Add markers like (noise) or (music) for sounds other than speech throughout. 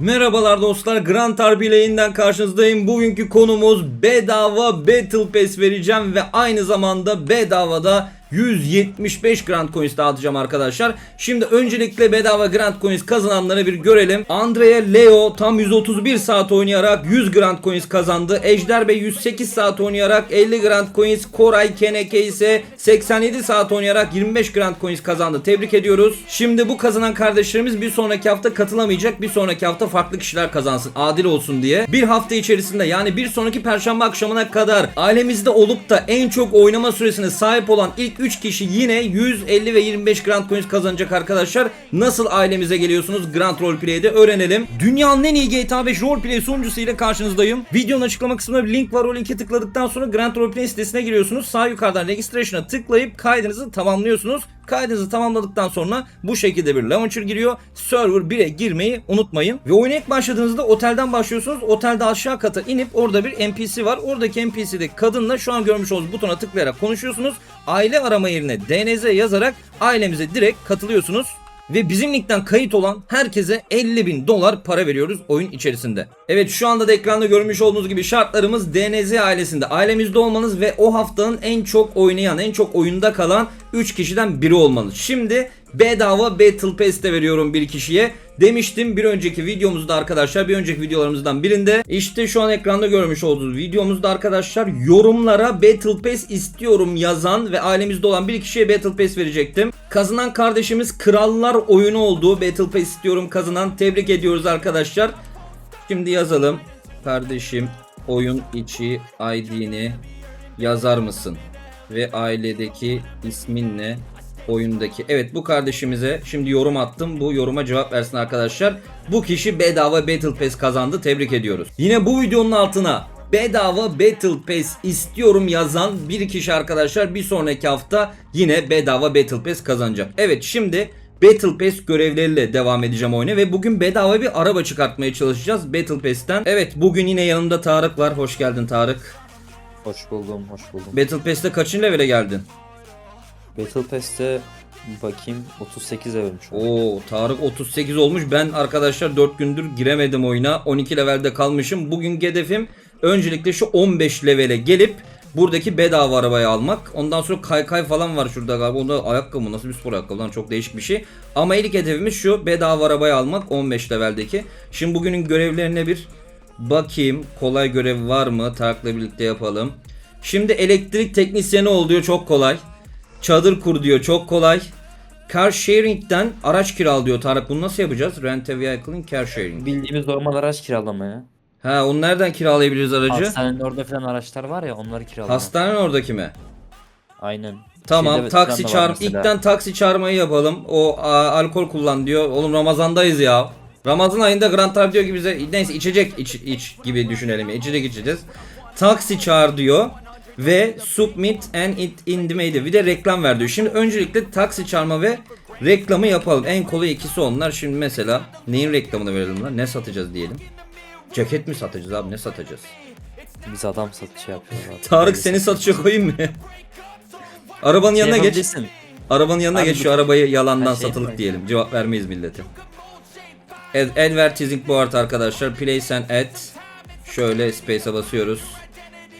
Merhabalar dostlar Grand Harbi yayından karşınızdayım. Bugünkü konumuz bedava Battle Pass vereceğim ve aynı zamanda bedavada 175 Grand Coins dağıtacağım arkadaşlar. Şimdi öncelikle bedava Grand Coins kazananları bir görelim. Andrea Leo tam 131 saat oynayarak 100 Grand Coins kazandı. Ejder Bey 108 saat oynayarak 50 Grand Coins. Koray Keneke ise 87 saat oynayarak 25 Grand Coins kazandı. Tebrik ediyoruz. Şimdi bu kazanan kardeşlerimiz bir sonraki hafta katılamayacak. Bir sonraki hafta farklı kişiler kazansın. Adil olsun diye. Bir hafta içerisinde yani bir sonraki perşembe akşamına kadar ailemizde olup da en çok oynama süresine sahip olan ilk 3 kişi yine 150 ve 25 Grand Coins kazanacak arkadaşlar. Nasıl ailemize geliyorsunuz Grand Roleplay'de öğrenelim. Dünyanın en iyi GTA 5 Roleplay sunucusu ile karşınızdayım. Videonun açıklama kısmında bir link var. O linke tıkladıktan sonra Grand Roleplay sitesine giriyorsunuz. Sağ yukarıdan registration'a tıklayıp kaydınızı tamamlıyorsunuz. Kaydınızı tamamladıktan sonra bu şekilde bir launcher giriyor. Server 1'e girmeyi unutmayın. Ve oyuna ilk başladığınızda otelden başlıyorsunuz. Otelde aşağı kata inip orada bir NPC var. Oradaki NPC'de kadınla şu an görmüş olduğunuz butona tıklayarak konuşuyorsunuz. Aile arama yerine DNZ yazarak ailemize direkt katılıyorsunuz. Ve bizim linkten kayıt olan herkese 50 bin dolar para veriyoruz oyun içerisinde. Evet şu anda da ekranda görmüş olduğunuz gibi şartlarımız DNZ ailesinde. Ailemizde olmanız ve o haftanın en çok oynayan, en çok oyunda kalan 3 kişiden biri olmanız. Şimdi bedava Battle Pass de veriyorum bir kişiye. Demiştim bir önceki videomuzda arkadaşlar bir önceki videolarımızdan birinde işte şu an ekranda görmüş olduğunuz videomuzda arkadaşlar yorumlara Battle Pass istiyorum yazan ve ailemizde olan bir kişiye Battle Pass verecektim. Kazanan kardeşimiz Krallar oyunu olduğu Battle Pass istiyorum kazanan tebrik ediyoruz arkadaşlar. Şimdi yazalım kardeşim oyun içi ID'ni yazar mısın? Ve ailedeki ismin ne? Oyundaki. Evet bu kardeşimize şimdi yorum attım. Bu yoruma cevap versin arkadaşlar. Bu kişi bedava Battle Pass kazandı. Tebrik ediyoruz. Yine bu videonun altına bedava Battle Pass istiyorum yazan bir kişi arkadaşlar bir sonraki hafta yine bedava Battle Pass kazanacak. Evet şimdi Battle Pass görevleriyle devam edeceğim oyuna ve bugün bedava bir araba çıkartmaya çalışacağız Battle Pass'ten. Evet bugün yine yanımda Tarık var. Hoş geldin Tarık. Hoş buldum, hoş buldum. Battle Pass'te kaçıncı levele geldin? Battle Pass'te bakayım 38 levelmiş. Oo Tarık 38 olmuş. Ben arkadaşlar 4 gündür giremedim oyuna. 12 levelde kalmışım. Bugün hedefim öncelikle şu 15 levele gelip buradaki bedava arabayı almak. Ondan sonra kaykay falan var şurada galiba. Onda ayakkabı? Nasıl bir spor ayakkabı lan? Çok değişik bir şey. Ama ilk hedefimiz şu bedava arabayı almak 15 leveldeki. Şimdi bugünün görevlerine bir bakayım. Kolay görev var mı? Tarık'la birlikte yapalım. Şimdi elektrik teknisyeni ol diyor çok kolay. Çadır kur diyor çok kolay. Car sharing'den araç kiral diyor Tarık. Bunu nasıl yapacağız? Rent a vehicle in car sharing. Bildiğimiz normal araç kiralama ya. Ha onu nereden kiralayabiliriz aracı? Hastanenin orada falan araçlar var ya onları kiralama. Hastanenin oradaki mi? Aynen. Tamam Şeyde taksi çağır. İlkten taksi çağırmayı yapalım. O a, alkol kullan diyor. Oğlum Ramazandayız ya. Ramazan ayında Grand Tarif diyor ki bize neyse içecek iç, iç gibi düşünelim. İçecek içeceğiz. Taksi çağır diyor. Ve submit and it in the mail. Bir de reklam ver diyor. Şimdi öncelikle taksi çağırma ve reklamı yapalım. En kolay ikisi onlar. Şimdi mesela neyin reklamını verelim lan? Ne satacağız diyelim. Ceket mi satacağız abi? Ne satacağız? Biz adam satışı yapıyoruz abi. Tarık seni satış. satışa koyayım mı? (laughs) Arabanın Şey yanına geç. Arabanın yanına Abi geç şu arabayı yalandan şey satılık diyelim. Cevap vermeyiz millete. Ad advertising board arkadaşlar. Place and ad. Şöyle space'e basıyoruz.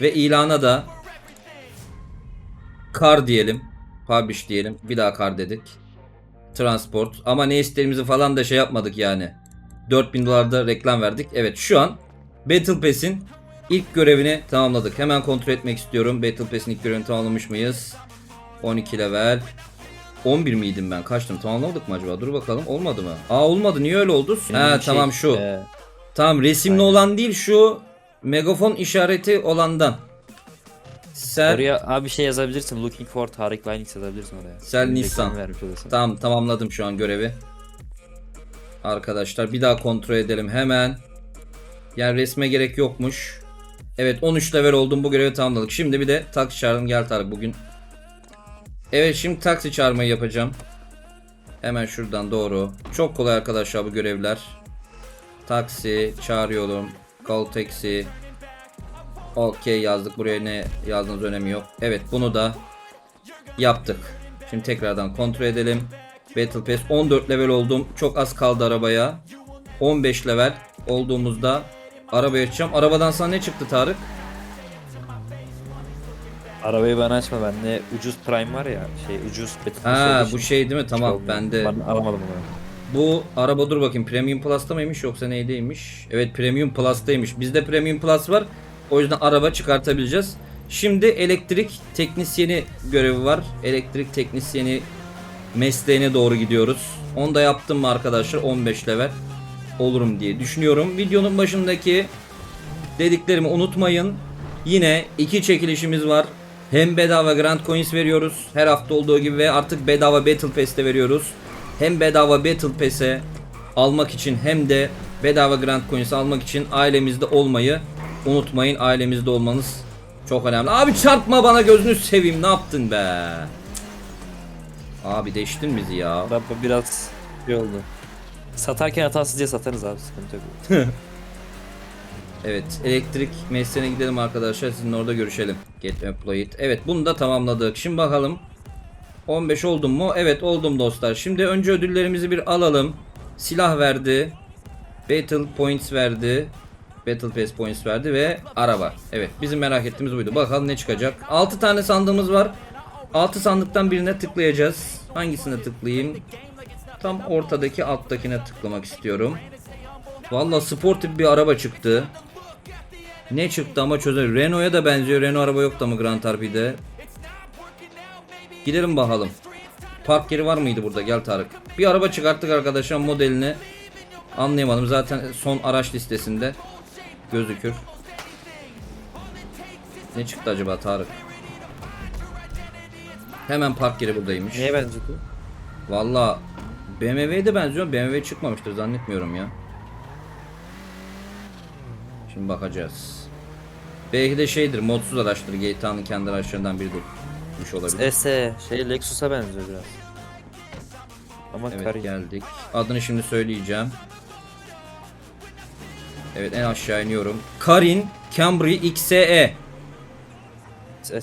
Ve ilana da car diyelim. Publish diyelim. Bir daha car dedik. Transport. Ama ne istediğimizi falan da şey yapmadık yani. 4000 dolarda reklam verdik. Evet şu an Battle Pass'in ilk görevini tamamladık. Hemen kontrol etmek istiyorum. Battle Pass'in ilk görevini tamamlamış mıyız? 12 level. 11 miydim ben? Kaçtım? Tamamlamadık mı acaba? Dur bakalım. Olmadı mı? Aa olmadı. Niye öyle oldu? Benim ha şey, tamam şu. e, Tamam resimli Aynen. olan değil şu megafon işareti olandan. Sel oraya abi şey yazabilirsin. Looking for Tarık Linux yazabilirsin oraya. Sel Reklam Nissan. vermiş olursun. Tamam tamamladım şu an görevi. Arkadaşlar bir daha kontrol edelim hemen. Yani resme gerek yokmuş. Evet 13 level oldum bu görevi tamamladık. Şimdi bir de taksi çağıralım gel Tarık bugün. Evet şimdi taksi çağırmayı yapacağım. Hemen şuradan doğru. Çok kolay arkadaşlar bu görevler. Taksi çağırıyorum. Call taxi. Okey yazdık. Buraya ne yazdığınız önemi yok. Evet bunu da yaptık. Şimdi tekrardan kontrol edelim. Battle Pass 14 level oldum. Çok az kaldı arabaya. 15 level. olduğumuzda arabayı açacağım. Arabadan sana ne çıktı Tarık? Arabayı bana açma bende ucuz prime var ya şey ucuz Battle Pass Ha olduğu bu için şey değil mi? Tamam olmuyor. bende. Ben alamadım onu. Bu araba dur bakayım Premium Plus'ta mıymış yoksa neydeymiş? Evet Premium Plus'taymış. Bizde Premium Plus var. O yüzden araba çıkartabileceğiz. Şimdi elektrik teknisyeni görevi var. Elektrik teknisyeni mesleğine doğru gidiyoruz. Onu da yaptım mı arkadaşlar 15 level olurum diye düşünüyorum. Videonun başındaki dediklerimi unutmayın. Yine iki çekilişimiz var. Hem bedava Grand Coins veriyoruz. Her hafta olduğu gibi ve artık bedava Battle Pass'te veriyoruz. Hem bedava Battle Pass'e almak için hem de bedava Grand Coins almak için ailemizde olmayı unutmayın. Ailemizde olmanız çok önemli. Abi çarpma bana gözünü seveyim. Ne yaptın be? Abi değiştin bizi ya. Araba biraz şey oldu. Satarken hatasız diye satarız abi sıkıntı yok. (laughs) (laughs) Evet elektrik mesleğine gidelim arkadaşlar sizin orada görüşelim. Get employed. Evet bunu da tamamladık. Şimdi bakalım 15 oldum mu? Evet oldum dostlar. Şimdi önce ödüllerimizi bir alalım. Silah verdi. Battle points verdi. Battle Pass points verdi ve araba. Evet bizim merak ettiğimiz buydu. Bakalım ne çıkacak. 6 tane sandığımız var. 6 sandıktan birine tıklayacağız. Hangisine tıklayayım? Tam ortadaki alttakine tıklamak istiyorum. Valla spor tip bir araba çıktı. Ne çıktı ama çözer. Renault'a da benziyor. Renault araba yoktu ama Grand RP'de. Gidelim bakalım. Park yeri var mıydı burada? Gel Tarık. Bir araba çıkarttık arkadaşlar modelini. Anlayamadım. Zaten son araç listesinde gözükür. Ne çıktı acaba Tarık? Hemen park yeri buradaymış. Neye benziyor? Valla BMW'ye de benziyor. BMW çıkmamıştır zannetmiyorum ya. Şimdi bakacağız. Belki de şeydir modsuz araçtır. GTA'nın kendi araçlarından biri de olabilir. S şey Lexus'a benziyor biraz. Ama Evet kar geldik. Adını şimdi söyleyeceğim. Evet en aşağı iniyorum. Karin Camry XE. S.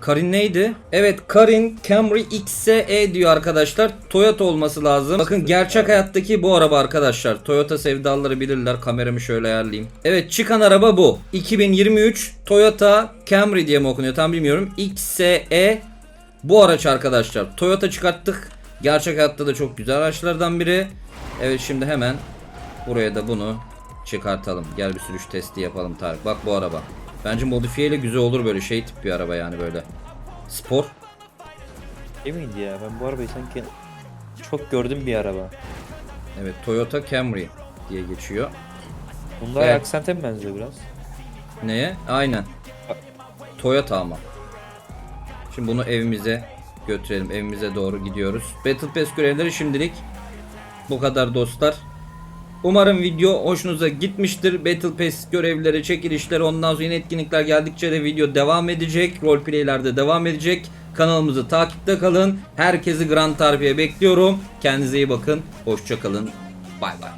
Karin neydi? Evet Karin Camry XE diyor arkadaşlar. Toyota olması lazım. Bakın gerçek hayattaki bu araba arkadaşlar. Toyota sevdalıları bilirler. Kameramı şöyle ayarlayayım. Evet çıkan araba bu. 2023 Toyota Camry diye mi okunuyor tam bilmiyorum. XE bu araç arkadaşlar. Toyota çıkarttık. Gerçek hayatta da çok güzel araçlardan biri. Evet şimdi hemen buraya da bunu çıkartalım. Gel bir sürüş testi yapalım Tarık. Bak bu araba. Bence modifiye ile güzel olur böyle şey tip bir araba yani böyle. Spor. Değil miydi ya? Ben bu arabayı sanki çok gördüm bir araba. Evet Toyota Camry diye geçiyor. Bunda Evet. aksente mi benziyor biraz? Neye? Aynen. Toyota ama. Şimdi bunu evimize götürelim. Evimize doğru gidiyoruz. Battle Pass görevleri şimdilik bu kadar dostlar. Umarım video hoşunuza gitmiştir. Battle Pass görevleri, çekilişler, ondan sonra yeni etkinlikler geldikçe de video devam edecek. Roleplay'ler de devam edecek. Kanalımızı takipte kalın. Herkesi Grand Tarbiye bekliyorum. Kendinize iyi bakın. Hoşça kalın. Bay bay.